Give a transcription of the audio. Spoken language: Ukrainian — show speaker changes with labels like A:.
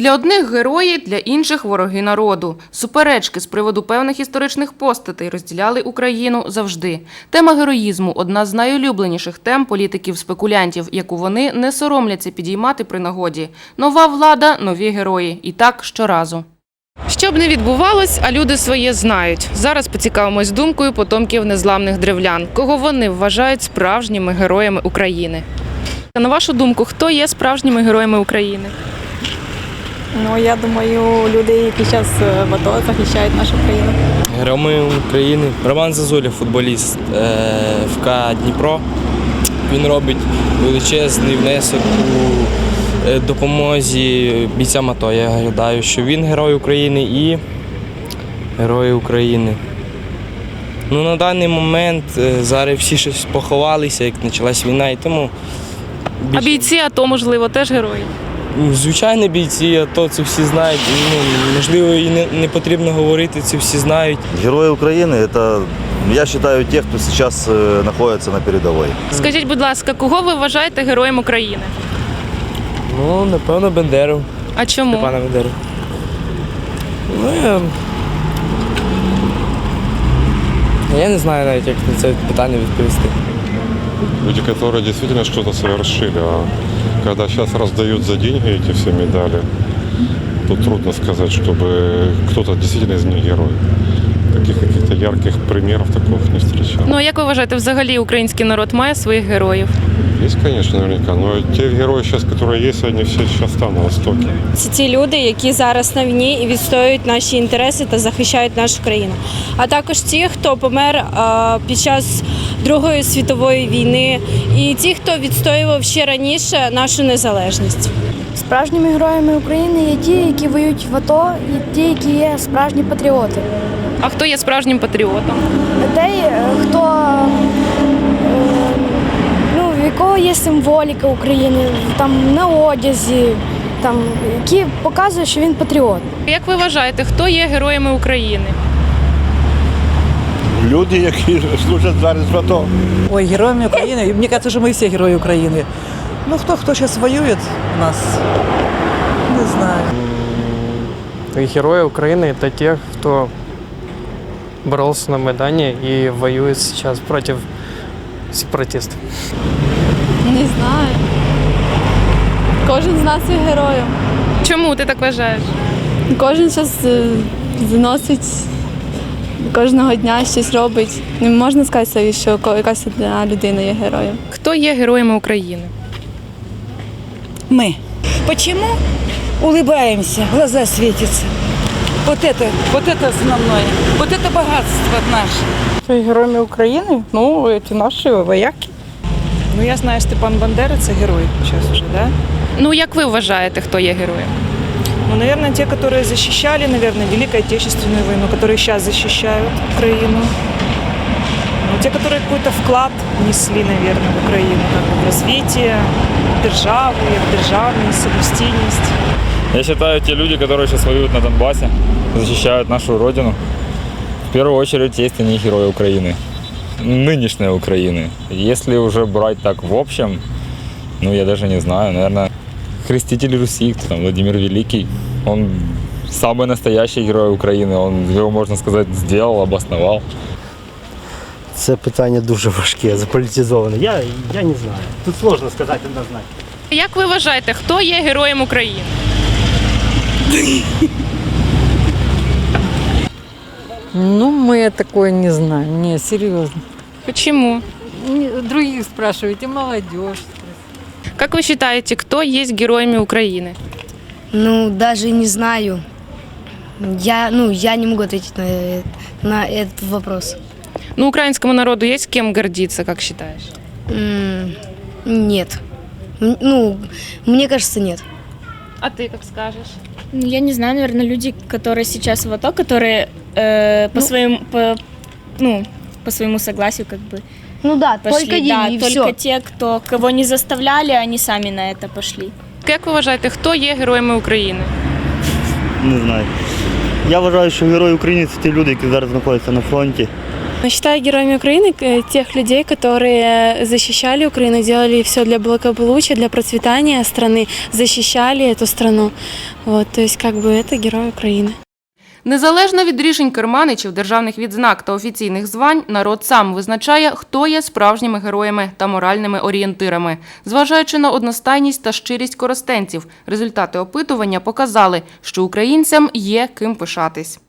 A: Для одних герої, для інших вороги народу. Суперечки з приводу певних історичних постатей розділяли Україну завжди. Тема героїзму одна з найулюбленіших тем політиків-спекулянтів, яку вони не соромляться підіймати при нагоді. Нова влада, нові герої. І так щоразу. Що б не відбувалось, а люди своє знають. Зараз поцікавимось думкою потомків незламних древлян, кого вони вважають справжніми героями України. На вашу думку, хто є справжніми героями України?
B: Ну, я думаю, люди, які зараз в АТО захищають нашу країну.
C: Героями України. Роман Зазуля, футболіст е, ФК Дніпро. Він робить величезний внесок у е, допомозі бійцям АТО. Я гадаю, що він герой України і герої України. Ну, на даний момент е, зараз всі щось поховалися, як почалась війна, і тому
A: А
C: більше-
A: бійці АТО, можливо, теж герої.
C: Звичайно, бійці АТО це всі знають. Ну, можливо, і не, не потрібно говорити, це всі знають.
D: Герои Украины – это, я считаю, те, кто сейчас э, находится на передовой.
A: Скажіть, будь ласка, кого ви вважаєте героєм України?
C: Ну, напевно, Бендеру.
A: А чому?
C: Степана Бендеру. Ну, я... я не знаю навіть, як на це питання відповісти.
E: Люди, которые действительно что-то совершили, а когда сейчас раздают за деньги эти все медали, то трудно сказать, чтобы кто-то действительно из них герой. Таких каких-то ярких примеров таких не встречал.
A: Ну а як ви вважаєте, взагалі український народ має своїх героїв?
E: Есть, конечно, наверняка, но те герои сейчас, которые есть, они все сейчас там, на Востоке.
B: Це ті люди, які зараз на війні і відстоюють наші інтереси та захищають нашу країну. А також ті, хто помер е, під час Другої світової війни, і ті, хто відстоював ще раніше нашу незалежність.
F: Справжніми героями України є ті, які воюють в АТО, і ті, які є справжні патріоти.
A: А хто є справжнім патріотом?
F: Той, е, хто е, ну, в якого є символіка України, там на одязі, там, які показують, що він патріот.
A: Як ви вважаєте, хто є героями України?
G: Люди, які служать зараз в АТО.
H: Ой, героями України. Мне кажется, что мы все герои Украины. Ну, кто, кто сейчас воюет у нас? Не знаю.
I: Герои Украины – это те, кто боролся на Майдане и воюет сейчас против сепаратистов.
B: Не знаю. Кожен з нас є героєм.
A: Чому ти так вважаєш?
B: Кожен зараз заносить кожного дня щось робить. Не можна сказати, що якась одна людина є героєм.
A: Хто є героями України?
J: Мы. Почему? Улыбаемся, глаза светятся. Вот это, вот это основное. Вот это богатство наше.
H: Героями України? Ну, эти наши вояки.
J: Ну, я знаю, Степан Бандера – це герой сейчас уже, да?
A: Ну як ви вважаєте, хто є героєм?
J: Ну, наверное, те, которые защищали, наверное, Великую Отечественную войну, которые сейчас защищают Украину. Ну, те, которые какой-то вклад внесли, наверное, в Украину, как бы в развитие державы, в державность, самостийность.
K: Я считаю, те люди, которые сейчас воюют на Донбассе, защищают нашу родину, в первую очередь есть они герои Украины. Нынешней Украины. Если уже брать так в общем, ну я даже не знаю, наверное, креститель Руси, кто там, Владимир Великий, он самый настоящий герой Украины, он его, можно сказать, сделал, обосновал.
L: Це питання дуже важке, заполітизоване. Я, я не знаю. Тут сложно сказати однозначно.
A: Як ви вважаєте, хто є героєм України?
H: Ну, мы такое не знаем. Не, серьезно.
A: Чому?
H: Других спрашивайте, молодежь.
A: Как вы считаете, кто есть героями Украины?
F: Ну, даже не знаю. Я, ну, я не могу ответить на, э- на этот вопрос.
A: Ну, украинскому народу есть кем гордиться, как считаешь?
F: М, Нет. М, Ну, мне кажется, нет.
A: А ты как скажешь?
B: Ну, я не знаю, наверное, люди, которые сейчас в АТО, которые э, по своему, по, ну, по своему согласию, как бы
F: Ну да,
B: пошли.
F: только
B: да,
F: деньги, и
B: только
F: все.
B: те, кто кого не заставляли, они сами на это пошли.
A: Як ви вважаєте, хто є героями України?
L: Не знаю. Я вважаю, що герої України це ті люди, які зараз знаходяться на фронті
M: Я считаю героями Украины э, тех людей, которые защищали Украину, делали все для благополучия, для процветания страны, защищали эту страну. Вот, то есть как бы это герои Украины.
A: Незалежно від рішень керманичів, державних відзнак та офіційних звань, народ сам визначає, хто є справжніми героями та моральними орієнтирами. Зважаючи на одностайність та щирість коростенців, результати опитування показали, що українцям є ким пишатись.